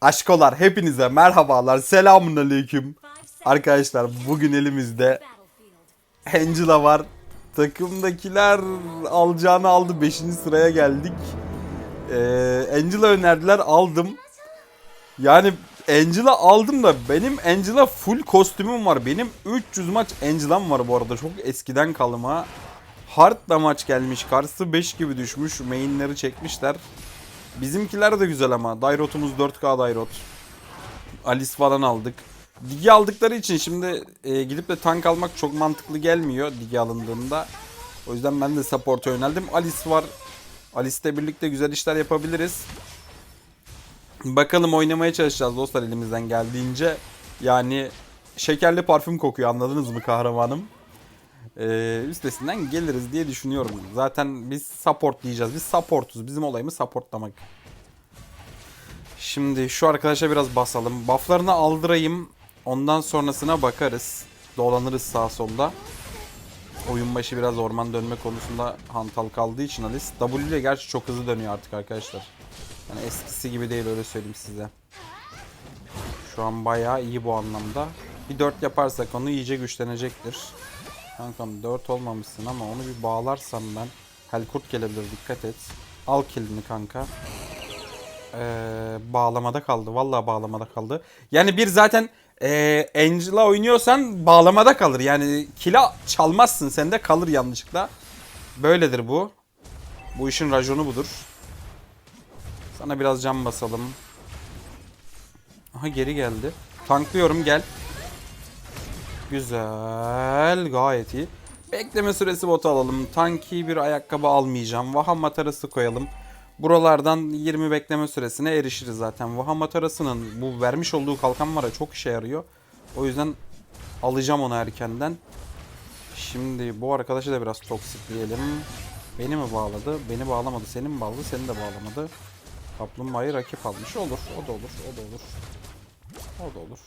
Aşkolar hepinize merhabalar. Selamun aleyküm. Arkadaşlar bugün elimizde Angela var. Takımdakiler alacağını aldı. 5. sıraya geldik. Ee, Angela önerdiler aldım. Yani Angela aldım da benim Angela full kostümüm var. Benim 300 maç Angela'm var bu arada. Çok eskiden kalma. Hard da maç gelmiş. Karşısı 5 gibi düşmüş. Mainleri çekmişler. Bizimkiler de güzel ama. Dairot'umuz 4K Dairot. Alice falan aldık. Digi aldıkları için şimdi e, gidip de tank almak çok mantıklı gelmiyor Digi alındığında. O yüzden ben de support'a yöneldim. Alice var. Alice'le birlikte güzel işler yapabiliriz. Bakalım oynamaya çalışacağız dostlar elimizden geldiğince. Yani şekerli parfüm kokuyor anladınız mı kahramanım? Ee, üstesinden geliriz diye düşünüyorum. Zaten biz support diyeceğiz. Biz supportuz. Bizim olayımız supportlamak. Şimdi şu arkadaşa biraz basalım. Bufflarını aldırayım. Ondan sonrasına bakarız. Dolanırız sağ solda. Oyun başı biraz orman dönme konusunda hantal kaldığı için Alice. W ile gerçi çok hızlı dönüyor artık arkadaşlar. Yani eskisi gibi değil öyle söyleyeyim size. Şu an bayağı iyi bu anlamda. Bir 4 yaparsak onu iyice güçlenecektir. Kankam 4 olmamışsın ama onu bir bağlarsam ben. Helkurt gelebilir dikkat et. Al killini kanka. Ee, bağlamada kaldı. Vallahi bağlamada kaldı. Yani bir zaten ee, Angela oynuyorsan bağlamada kalır. Yani kila çalmazsın. Sende kalır yanlışlıkla. Böyledir bu. Bu işin raconu budur. Sana biraz can basalım. Aha geri geldi. Tanklıyorum gel. Güzel. Gayet iyi. Bekleme süresi botu alalım. Tanki bir ayakkabı almayacağım. Vaham matarası koyalım. Buralardan 20 bekleme süresine erişiriz zaten. Vaham matarasının bu vermiş olduğu kalkan var ya çok işe yarıyor. O yüzden alacağım onu erkenden. Şimdi bu arkadaşı da biraz toksikleyelim. Beni mi bağladı? Beni bağlamadı. Seni mi bağladı? Seni de bağlamadı. Kaplumbağayı rakip almış. Olur. O da olur. O da olur. O da olur.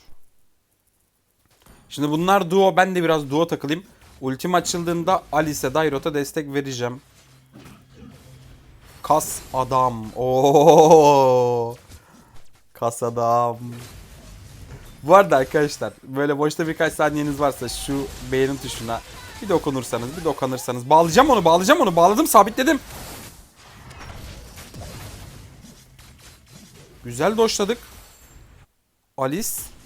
Şimdi bunlar duo. Ben de biraz duo takılayım. Ultim açıldığında Alice, Dairot'a destek vereceğim. Kas adam. Oo. Kas adam. Bu arada arkadaşlar böyle boşta birkaç saniyeniz varsa şu beğenin tuşuna bir dokunursanız bir dokunursanız bağlayacağım onu bağlayacağım onu bağladım sabitledim. Güzel doşladık. Alice.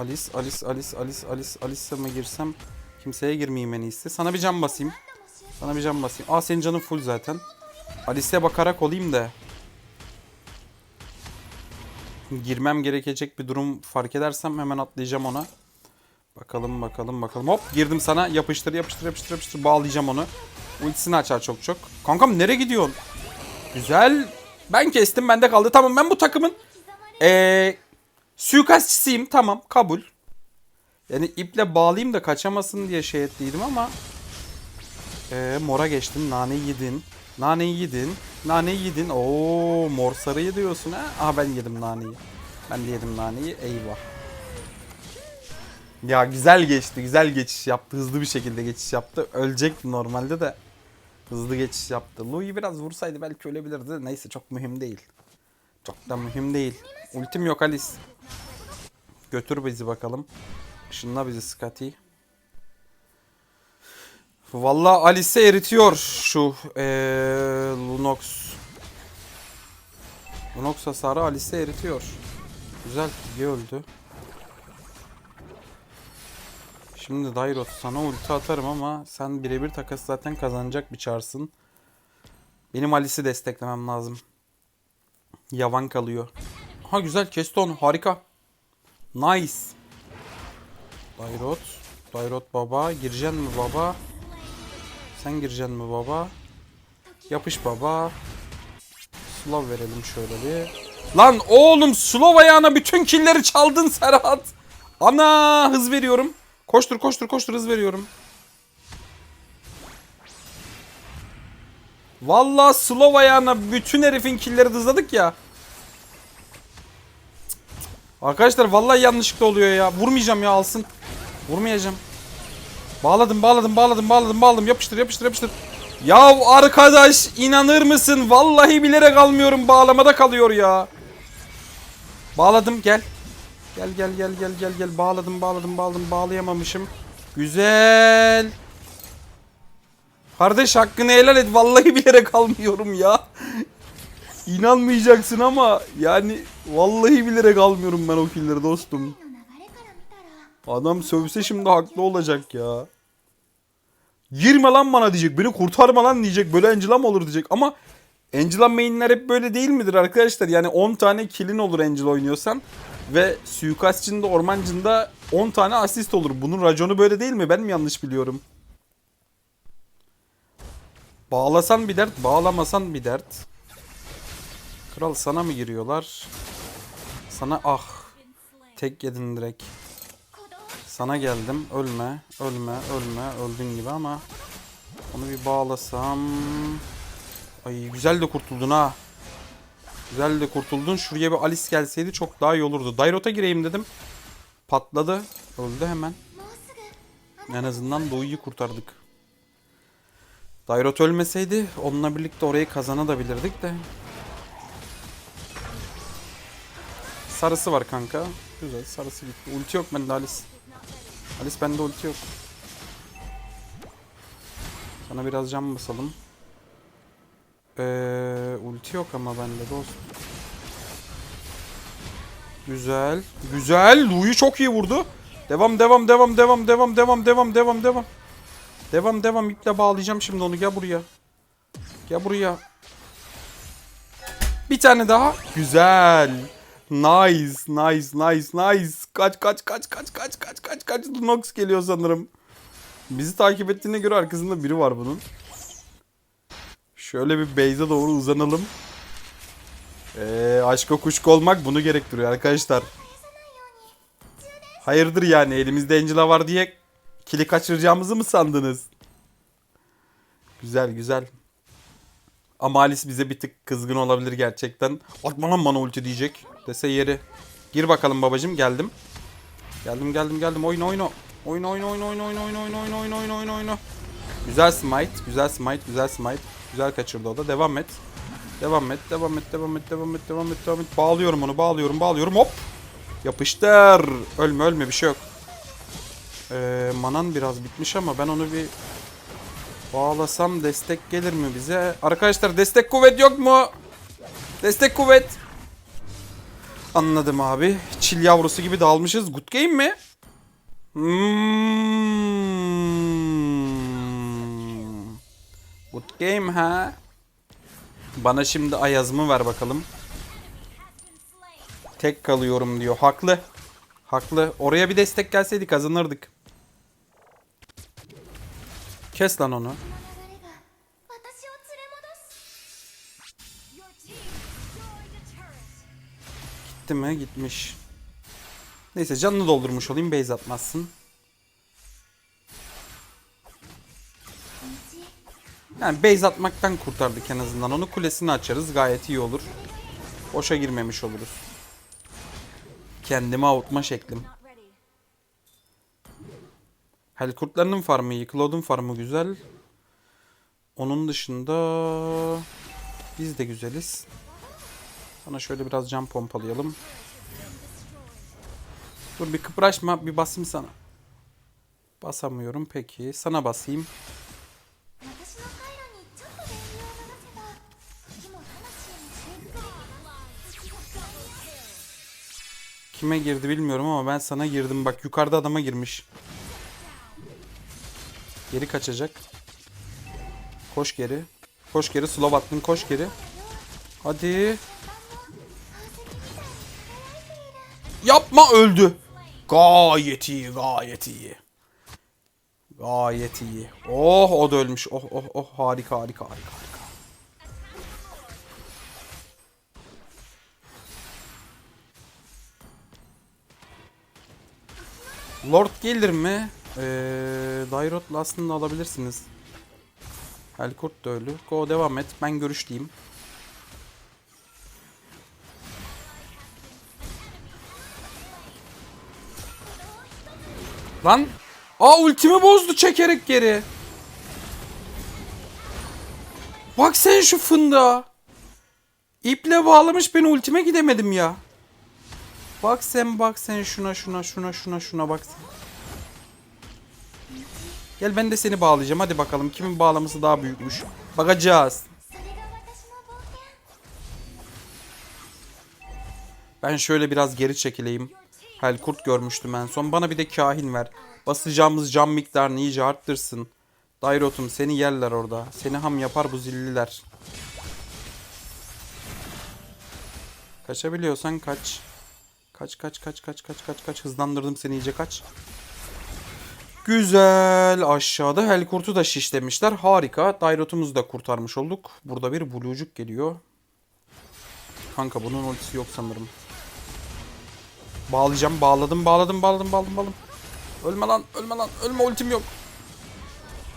Alice, Alice, Alice, Alice, Alice, Alice'e mi girsem? Kimseye girmeyeyim en iyisi. Sana bir can basayım. Sana bir can basayım. Aa senin canın full zaten. Alice'e bakarak olayım da. Girmem gerekecek bir durum fark edersem hemen atlayacağım ona. Bakalım bakalım bakalım. Hop girdim sana. Yapıştır yapıştır yapıştır yapıştır. Bağlayacağım onu. Ultisini açar çok çok. Kankam nereye gidiyorsun? Güzel. Ben kestim bende kaldı. Tamam ben bu takımın ee, suikastçısıyım. Tamam kabul. Yani iple bağlayayım da kaçamasın diye şey ettiydim ama ee, mora geçtin. Naneyi yedin. Naneyi yedin. Naneyi yedin. Oo mor sarıyı diyorsun ha. Aha ben yedim naneyi. Ben de yedim naneyi. Eyvah. Ya güzel geçti. Güzel geçiş yaptı. Hızlı bir şekilde geçiş yaptı. Ölecekti normalde de. Hızlı geçiş yaptı. Louis biraz vursaydı belki ölebilirdi. Neyse çok mühim değil. Çok da mühim değil. Ultim yok Alice. Götür bizi bakalım. Işınla bizi Scotty. Vallahi Alice eritiyor şu ee, Lunox. Lunox hasarı Alice eritiyor. Güzel Tige öldü. Şimdi Dairot sana ulti atarım ama sen birebir takas zaten kazanacak bir çarsın. Benim Alice'i desteklemem lazım. Yavan kalıyor. Ha güzel kesti onu harika. Nice. Dairot. Dairot baba. Gireceksin mi baba? Sen gireceksin mi baba? Yapış baba. Slow verelim şöyle bir. Lan oğlum slow ayağına bütün killeri çaldın Serhat. Ana hız veriyorum. Koştur koştur koştur hız veriyorum. Vallahi slow ayağına bütün herifin killeri hızladık ya. Arkadaşlar vallahi yanlışlıkla oluyor ya. Vurmayacağım ya alsın. Vurmayacağım. Bağladım bağladım bağladım bağladım bağladım yapıştır yapıştır yapıştır. Ya arkadaş inanır mısın? Vallahi bilerek almıyorum bağlamada kalıyor ya. Bağladım gel. Gel gel gel gel gel gel. Bağladım bağladım bağladım. Bağlayamamışım. Güzel. Kardeş hakkını helal et. Vallahi bilerek almıyorum ya. İnanmayacaksın ama yani vallahi bilerek almıyorum ben o killleri dostum. Adam sövse şimdi haklı olacak ya. Girme lan bana diyecek. Beni kurtarma lan diyecek. Böyle Angela mı olur diyecek. Ama Angela mainler hep böyle değil midir arkadaşlar? Yani 10 tane killin olur Angela oynuyorsan. Ve suikastçında ormancında 10 tane asist olur. Bunun raconu böyle değil mi? Ben mi yanlış biliyorum? Bağlasan bir dert, bağlamasan bir dert. Kral sana mı giriyorlar? Sana ah. Tek yedin direkt. Sana geldim. Ölme, ölme, ölme. Öldün gibi ama. Onu bir bağlasam. Ay güzel de kurtuldun ha. Güzel de kurtuldun. Şuraya bir Alice gelseydi çok daha iyi olurdu. Dairot'a gireyim dedim. Patladı. Öldü hemen. En azından Doğu'yu kurtardık. Dairot ölmeseydi onunla birlikte orayı kazanabilirdik de. Sarısı var kanka. Güzel sarısı gitti. Ulti yok bende Alice. Alice bende ulti yok. Sana biraz cam basalım. Ee, ulti yok ama bende dost. Güzel. Güzel. Lou'yu çok iyi vurdu. Devam devam devam devam devam devam devam devam devam. Devam devam iple bağlayacağım şimdi onu gel buraya. Gel buraya. Bir tane daha. Güzel. Nice, nice, nice, nice. Kaç, kaç, kaç, kaç, kaç, kaç, kaç, kaç. Lunox geliyor sanırım. Bizi takip ettiğine göre arkasında biri var bunun. Şöyle bir base'e doğru uzanalım. Ee, aşka kuşku olmak bunu gerektiriyor arkadaşlar. Hayırdır yani elimizde Angela var diye kili kaçıracağımızı mı sandınız? Güzel güzel. Ama Alice bize bir tık kızgın olabilir gerçekten. Atma lan bana ulti diyecek. Dese yeri. Gir bakalım babacım geldim. Geldim geldim geldim oyna oyna. Oyna oyna oyna oyna oyna oyna oyna oyna oyna oyna oyna oyna. Güzel smite, güzel smite, güzel smite. Güzel kaçırdı o da. Devam et. Devam et, devam et, devam et, devam et, devam et, devam et. Bağlıyorum onu, bağlıyorum, bağlıyorum. Hop. Yapıştır. Ölme, ölme bir şey yok. Ee, manan biraz bitmiş ama ben onu bir bağlasam destek gelir mi bize? Arkadaşlar destek kuvvet yok mu? Destek kuvvet. Anladım abi. Çil yavrusu gibi dağılmışız. Good game mi? Hmm. Good game ha. Bana şimdi Ayaz'ımı ver bakalım. Tek kalıyorum diyor. Haklı. Haklı. Oraya bir destek gelseydi kazanırdık. Destroyed a turret. Gitti mi? Gitmiş. Neyse canını doldurmuş olayım. Base atmazsın. Yani base atmaktan kurtardık en azından. Onu kulesini açarız. Gayet iyi olur. Boşa girmemiş oluruz. Kendimi avutma şeklim. Helkurtlarının farmı iyi. Cloud'un farmı güzel. Onun dışında biz de güzeliz. Sana şöyle biraz can pompalayalım. Dur bir kıpraşma bir basayım sana. Basamıyorum peki. Sana basayım. Kime girdi bilmiyorum ama ben sana girdim. Bak yukarıda adama girmiş. Geri kaçacak. Koş geri. Koş geri. Slow attın. Koş geri. Hadi. Yapma öldü. Gayet iyi. Gayet iyi. Gayet iyi. Oh o da ölmüş. Oh oh oh harika harika harika harika. Lord gelir mi? Ee, Dairot'la aslında alabilirsiniz. Helkurt da ölü. Go devam et. Ben görüş diyeyim. Lan! Aa ultimi bozdu çekerek geri. Bak sen şu fındığa. İple bağlamış beni ultime gidemedim ya. Bak sen bak sen şuna şuna şuna şuna şuna bak sen. Gel ben de seni bağlayacağım. Hadi bakalım kimin bağlaması daha büyükmüş. Bakacağız. Ben şöyle biraz geri çekileyim. Helkurt görmüştüm en son. Bana bir de kahin ver. Basacağımız cam miktarını iyice arttırsın. Dairotum seni yerler orada. Seni ham yapar bu zilliler. Kaçabiliyorsan kaç. Kaç kaç kaç kaç kaç kaç kaç. Hızlandırdım seni iyice kaç. Güzel. Aşağıda Helkurt'u da şişlemişler. Harika. Dairot'umuzu da kurtarmış olduk. Burada bir blucuk geliyor. Kanka bunun ultisi yok sanırım. Bağlayacağım. Bağladım, bağladım, bağladım, bağladım, bağladım. Ölme lan, ölme lan. Ölme ultim yok.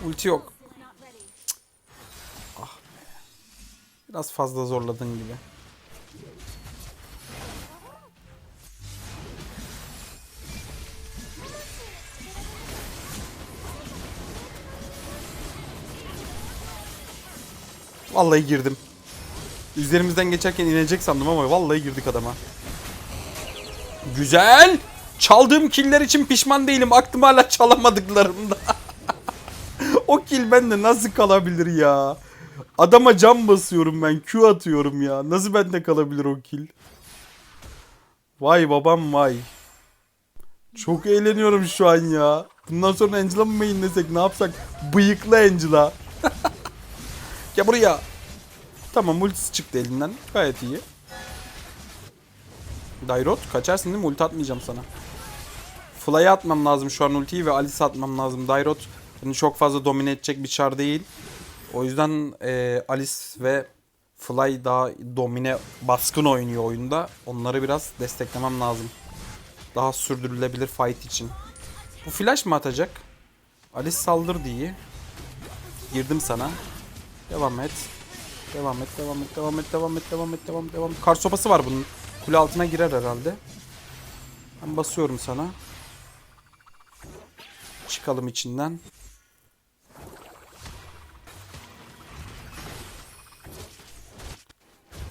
Ulti yok. Ah be. Biraz fazla zorladın gibi. Vallahi girdim. Üzerimizden geçerken inecek sandım ama vallahi girdik adama. Güzel. Çaldığım killer için pişman değilim. Aklım hala çalamadıklarımda. o kill bende nasıl kalabilir ya? Adama cam basıyorum ben. Q atıyorum ya. Nasıl bende kalabilir o kill? Vay babam vay. Çok eğleniyorum şu an ya. Bundan sonra Angela mı mainlesek ne yapsak? Bıyıklı Angela. Gel buraya. Tamam ultisi çıktı elinden. Gayet iyi. Dairot kaçarsın değil mi? Ulti atmayacağım sana. Fly'a atmam lazım şu an ultiyi ve Alice atmam lazım. Dairot hani çok fazla domine edecek bir çar değil. O yüzden e, Alice ve Fly daha domine baskın oynuyor oyunda. Onları biraz desteklemem lazım. Daha sürdürülebilir fight için. Bu flash mı atacak? Alice saldır diye. Girdim sana. Devam et. Devam et, devam et, devam et, devam et, devam et, devam et, devam et. Kar sopası var bunun. Kule altına girer herhalde. Ben basıyorum sana. Çıkalım içinden.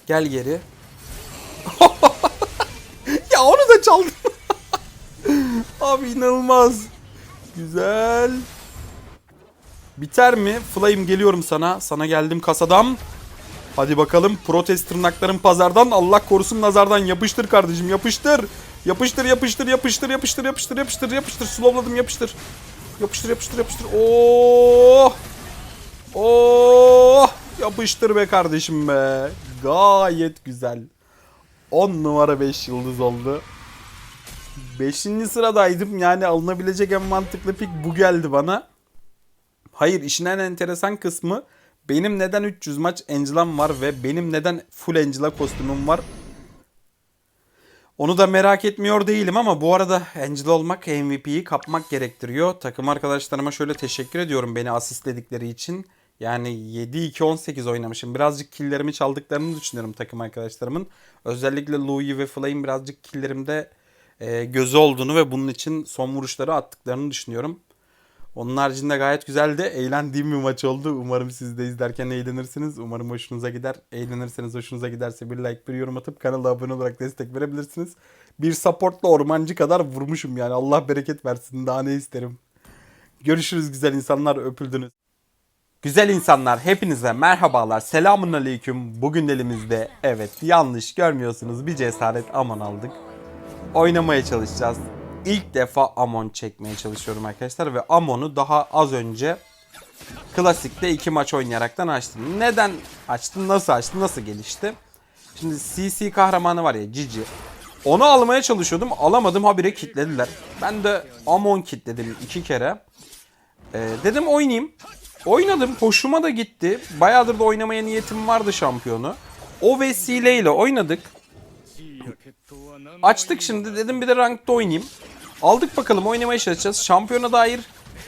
Gel geri. ya onu da çaldım. Abi inanılmaz. Güzel. Biter mi? Flame geliyorum sana. Sana geldim kasadam. Hadi bakalım protest tırnakların pazardan Allah korusun nazardan yapıştır kardeşim yapıştır. Yapıştır yapıştır yapıştır yapıştır yapıştır yapıştır yapıştır slowladım yapıştır. Yapıştır yapıştır yapıştır. Oh! Oh! Yapıştır be kardeşim be. Gayet güzel. 10 numara 5 yıldız oldu. 5. sıradaydım yani alınabilecek en mantıklı pick bu geldi bana. Hayır işin en enteresan kısmı benim neden 300 maç Angela'm var ve benim neden full Angela kostümüm var. Onu da merak etmiyor değilim ama bu arada Angela olmak MVP'yi kapmak gerektiriyor. Takım arkadaşlarıma şöyle teşekkür ediyorum beni asistledikleri için. Yani 7-2-18 oynamışım. Birazcık killlerimi çaldıklarını düşünüyorum takım arkadaşlarımın. Özellikle Louis ve Flame birazcık killerimde e, gözü olduğunu ve bunun için son vuruşları attıklarını düşünüyorum. Onun haricinde gayet güzeldi. Eğlendiğim bir maç oldu. Umarım siz de izlerken eğlenirsiniz. Umarım hoşunuza gider. Eğlenirseniz hoşunuza giderse bir like bir yorum atıp kanala abone olarak destek verebilirsiniz. Bir supportla ormancı kadar vurmuşum yani. Allah bereket versin. Daha ne isterim. Görüşürüz güzel insanlar. Öpüldünüz. Güzel insanlar hepinize merhabalar. Selamun aleyküm. Bugün elimizde evet yanlış görmüyorsunuz bir cesaret aman aldık. Oynamaya çalışacağız. İlk defa Amon çekmeye çalışıyorum arkadaşlar ve Amon'u daha az önce klasikte iki maç oynayaraktan açtım. Neden açtım? Nasıl açtım? Nasıl gelişti? Şimdi CC kahramanı var ya Cici. Onu almaya çalışıyordum. Alamadım habire kitlediler. Ben de Amon kitledim iki kere. Ee, dedim oynayayım. Oynadım. Hoşuma da gitti. Bayağıdır da oynamaya niyetim vardı şampiyonu. O vesileyle oynadık. Açtık şimdi dedim bir de rankta oynayayım. Aldık bakalım oynamaya çalışacağız. Şampiyona dair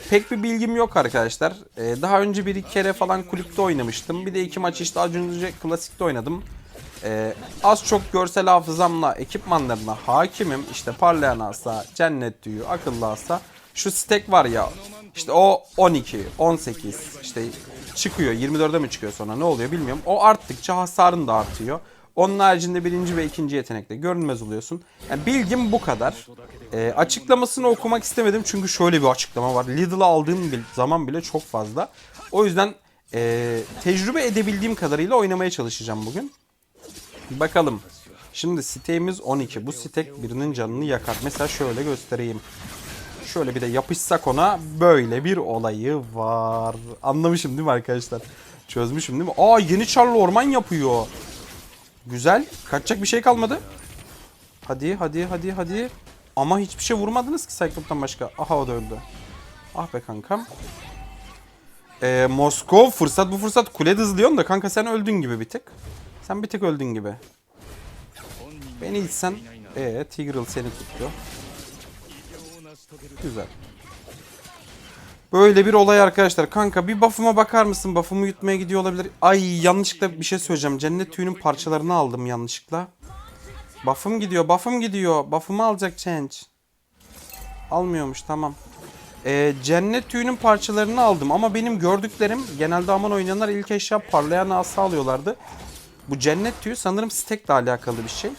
pek bir bilgim yok arkadaşlar. Ee, daha önce bir iki kere falan kulüpte oynamıştım. Bir de iki maç işte az önce klasikte oynadım. Ee, az çok görsel hafızamla ekipmanlarına hakimim. İşte parlayan asa, cennet tüyü, akıllı asa. Şu stack var ya işte o 12, 18 işte çıkıyor 24'e mi çıkıyor sonra ne oluyor bilmiyorum. O arttıkça hasarın da artıyor. Onun haricinde birinci ve ikinci yetenekte görünmez oluyorsun. Yani bilgim bu kadar. Ee, açıklamasını okumak istemedim çünkü şöyle bir açıklama var. Lidl'ı aldığım zaman bile çok fazla. O yüzden ee, tecrübe edebildiğim kadarıyla oynamaya çalışacağım bugün. Bakalım. Şimdi siteğimiz 12. Bu sitek birinin canını yakar. Mesela şöyle göstereyim. Şöyle bir de yapışsak ona böyle bir olayı var. Anlamışım değil mi arkadaşlar? Çözmüşüm değil mi? Aa yeni Charlie orman yapıyor. Güzel. Kaçacak bir şey kalmadı. Hadi hadi hadi hadi. Ama hiçbir şey vurmadınız ki Cyclops'tan başka. Aha o da öldü. Ah be kankam. Ee, Moskov fırsat bu fırsat kule dızlıyorsun da kanka sen öldün gibi bir tık. Sen bir tık öldün gibi. Beni itsen. Ee Tigreal seni tuttu. Güzel. Böyle bir olay arkadaşlar. Kanka bir buff'ıma bakar mısın? Buff'ımı yutmaya gidiyor olabilir. Ay yanlışlıkla bir şey söyleyeceğim. Cennet tüyünün parçalarını aldım yanlışlıkla. Buff'ım gidiyor. Buff'ım gidiyor. Buff'ımı alacak Change. Almıyormuş tamam. Ee, cennet tüyünün parçalarını aldım ama benim gördüklerim genelde aman oynayanlar ilk eşya parlayan asa alıyorlardı. Bu cennet tüyü sanırım stack'le alakalı bir şey.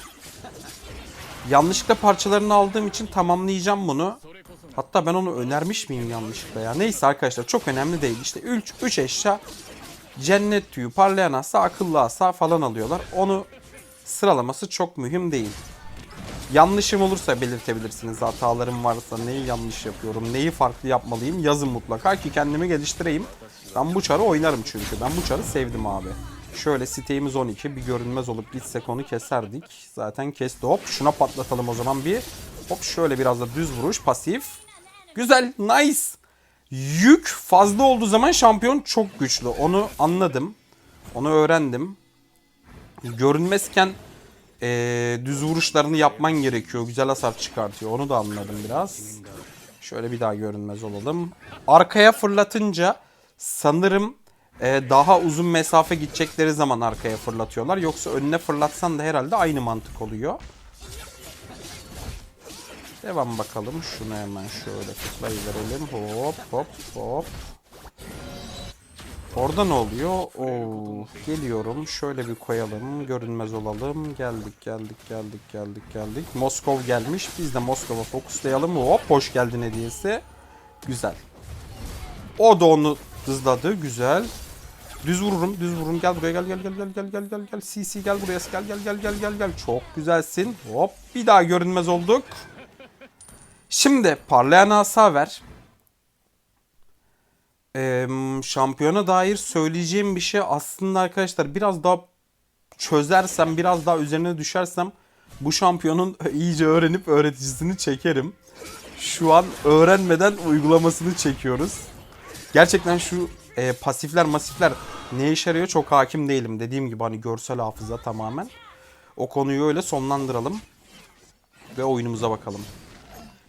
Yanlışlıkla parçalarını aldığım için tamamlayacağım bunu. Hatta ben onu önermiş miyim yanlışlıkla ya? Neyse arkadaşlar çok önemli değil. İşte 3 3 eşya cennet tüyü, parlayan asa, akıllı asa falan alıyorlar. Onu sıralaması çok mühim değil. Yanlışım olursa belirtebilirsiniz. Hatalarım varsa neyi yanlış yapıyorum, neyi farklı yapmalıyım yazın mutlaka ki kendimi geliştireyim. Ben bu çarı oynarım çünkü. Ben bu çarı sevdim abi. Şöyle siteğimiz 12. Bir görünmez olup gitsek onu keserdik. Zaten kesti hop. Şuna patlatalım o zaman bir. Hop şöyle biraz da düz vuruş pasif. Güzel nice. Yük fazla olduğu zaman şampiyon çok güçlü. Onu anladım. Onu öğrendim. Görünmezken eee, düz vuruşlarını yapman gerekiyor. Güzel hasar çıkartıyor. Onu da anladım biraz. Şöyle bir daha görünmez olalım. Arkaya fırlatınca sanırım e, daha uzun mesafe gidecekleri zaman arkaya fırlatıyorlar. Yoksa önüne fırlatsan da herhalde aynı mantık oluyor. Devam bakalım. Şunu hemen şöyle tıklayıverelim. Hop hop hop. Orada ne oluyor? Oo, geliyorum. Şöyle bir koyalım. Görünmez olalım. Geldik, geldik, geldik, geldik, geldik. Moskov gelmiş. Biz de Moskov'a fokuslayalım. Hop, hoş geldin hediyesi. Güzel. O da onu hızladı. Güzel. Düz vururum, düz vururum. Gel buraya gel gel gel gel gel gel gel gel. CC gel buraya. Gel gel gel gel gel gel. Çok güzelsin. Hop, bir daha görünmez olduk. Şimdi parlayan asa ver. Ee, şampiyona dair söyleyeceğim bir şey aslında arkadaşlar biraz daha çözersem biraz daha üzerine düşersem bu şampiyonun iyice öğrenip öğreticisini çekerim. Şu an öğrenmeden uygulamasını çekiyoruz. Gerçekten şu e, pasifler masifler ne işe yarıyor çok hakim değilim. Dediğim gibi hani görsel hafıza tamamen. O konuyu öyle sonlandıralım. Ve oyunumuza bakalım.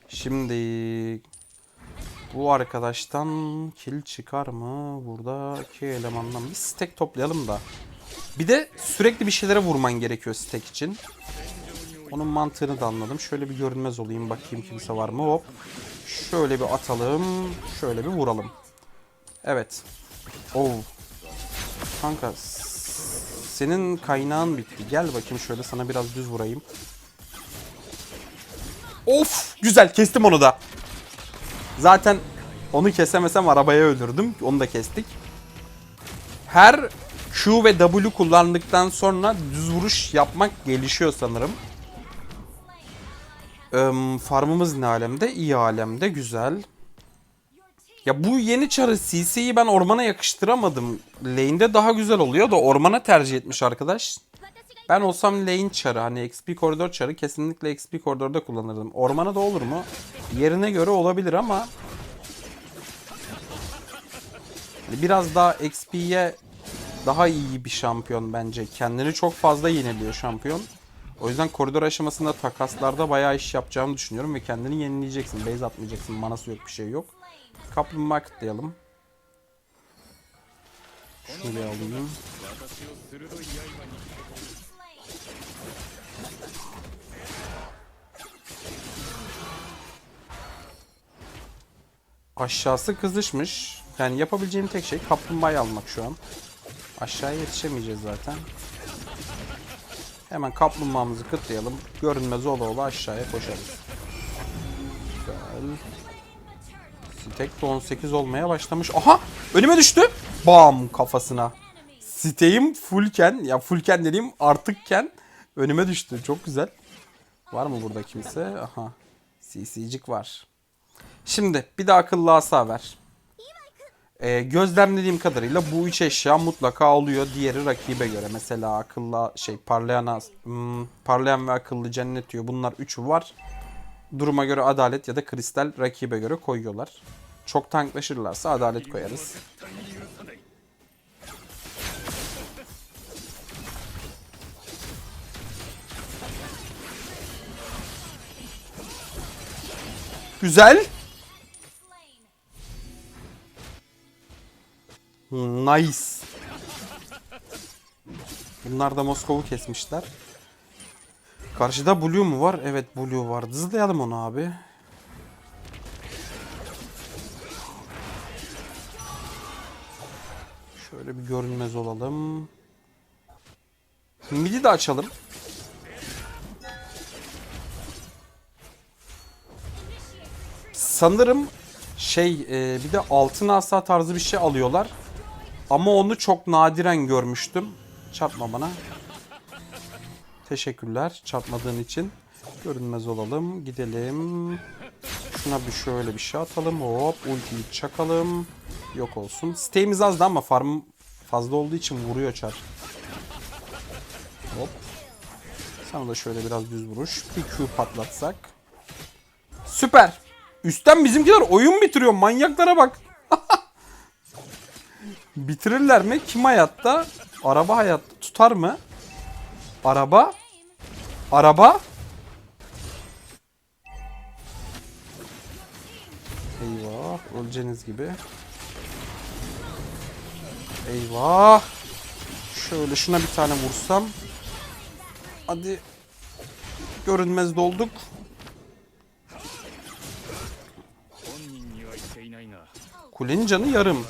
Şimdi bu arkadaştan kill çıkar mı? Buradaki elemandan bir stack toplayalım da. Bir de sürekli bir şeylere vurman gerekiyor stack için. Onun mantığını da anladım. Şöyle bir görünmez olayım bakayım kimse var mı? Hop. Şöyle bir atalım. Şöyle bir vuralım. Evet. Oo. Kanka senin kaynağın bitti. Gel bakayım şöyle sana biraz düz vurayım. Of güzel kestim onu da. Zaten onu kesemesem arabaya öldürdüm. Onu da kestik. Her Q ve W kullandıktan sonra düz vuruş yapmak gelişiyor sanırım. Eee, farmımız ne alemde? İyi alemde. Güzel. Ya bu yeni çarı CC'yi ben ormana yakıştıramadım. Lane'de daha güzel oluyor da ormana tercih etmiş arkadaş. Ben olsam lane çarı hani XP koridor çarı kesinlikle XP koridorda kullanırdım. Ormana da olur mu? Yerine göre olabilir ama hani biraz daha XP'ye daha iyi bir şampiyon bence. Kendini çok fazla yeniliyor şampiyon. O yüzden koridor aşamasında takaslarda bayağı iş yapacağını düşünüyorum ve kendini yenileyeceksin. Base atmayacaksın. Manası yok bir şey yok. Kaplumbağa kıtlayalım. Şöyle alayım. Aşağısı kızışmış. Yani yapabileceğim tek şey kaplumbağayı almak şu an. Aşağıya yetişemeyeceğiz zaten. Hemen kaplumbağamızı kıtlayalım. Görünmez ola ola aşağıya koşarız. Güzel. Stek de 18 olmaya başlamış. Aha! Önüme düştü. Bam kafasına. Siteğim fullken ya fullken dediğim artıkken önüme düştü. Çok güzel. Var mı burada kimse? Aha. CC'cik var. Şimdi bir de akıllı asa ver. Ee, gözlemlediğim kadarıyla bu üç eşya mutlaka oluyor diğeri rakibe göre. Mesela akıllı şey parlayan hmm, parlayan ve akıllı cennet diyor. Bunlar üçü var. Duruma göre adalet ya da kristal rakibe göre koyuyorlar. Çok tanklaşırlarsa adalet koyarız. Güzel. Nice. Bunlar da Moskov'u kesmişler. Karşıda Blue mu var? Evet Blue var. Hızlayalım onu abi. Şöyle bir görünmez olalım. Midi de açalım. Sanırım şey e, bir de altın asa tarzı bir şey alıyorlar. Ama onu çok nadiren görmüştüm. Çarpma bana. Teşekkürler çarpmadığın için. Görünmez olalım. Gidelim. Şuna bir şöyle bir şey atalım. Hop ultiyi çakalım. Yok olsun. Stay'imiz azdı ama farm fazla olduğu için vuruyor çar. Hop. Sana da şöyle biraz düz vuruş. Bir Q patlatsak. Süper. Üstten bizimkiler oyun bitiriyor. Manyaklara bak. Bitirirler mi? Kim hayatta? Araba hayatta. Tutar mı? Araba. Araba. Eyvah. Öleceğiniz gibi. Eyvah. Şöyle şuna bir tane vursam. Hadi. Görünmez dolduk. Kulenin canı yarım.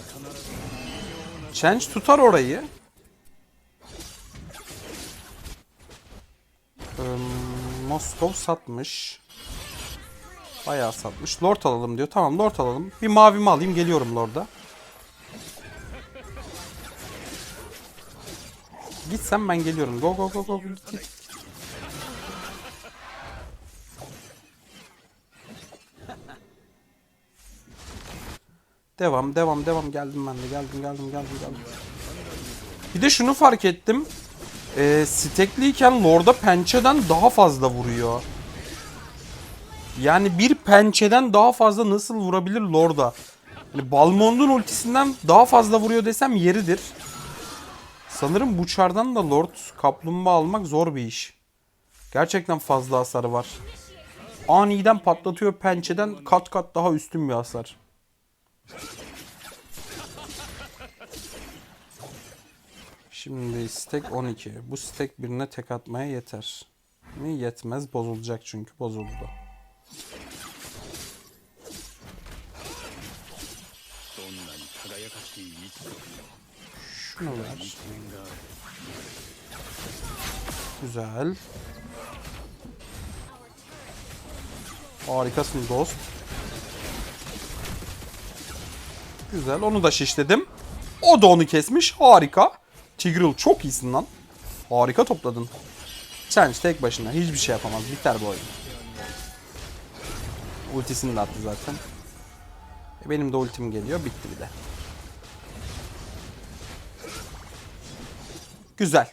Change tutar orayı. Ee, Moskov satmış. Bayağı satmış. Lord alalım diyor. Tamam Lord alalım. Bir mavimi alayım. Geliyorum Lord'a. Gitsen ben geliyorum. Go go go go. Git, git. Devam, devam, devam. Geldim ben de. Geldim, geldim, geldim, geldim. Bir de şunu fark ettim. Ee, stekliyken Lord'a pençeden daha fazla vuruyor. Yani bir pençeden daha fazla nasıl vurabilir Lord'a? Yani Balmond'un ultisinden daha fazla vuruyor desem yeridir. Sanırım bu çardan da Lord kaplumbağa almak zor bir iş. Gerçekten fazla hasarı var. Aniden patlatıyor pençeden kat kat daha üstün bir hasar. Şimdi stack 12. Bu stack birine tek atmaya yeter. Mi yetmez bozulacak çünkü bozuldu. Şunu ver. Güzel. Harikasın dost. Güzel. Onu da şişledim. O da onu kesmiş. Harika. Tigreal çok iyisin lan. Harika topladın. Change tek başına hiçbir şey yapamaz. Biter bu oyun. Ultisini de attı zaten. E, Benim de ultim geliyor. Bitti bir de. Güzel.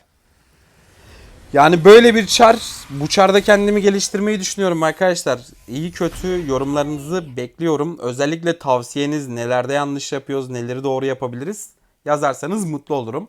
Yani böyle bir çar, bu çarda kendimi geliştirmeyi düşünüyorum arkadaşlar. İyi kötü yorumlarınızı bekliyorum. Özellikle tavsiyeniz nelerde yanlış yapıyoruz, neleri doğru yapabiliriz yazarsanız mutlu olurum.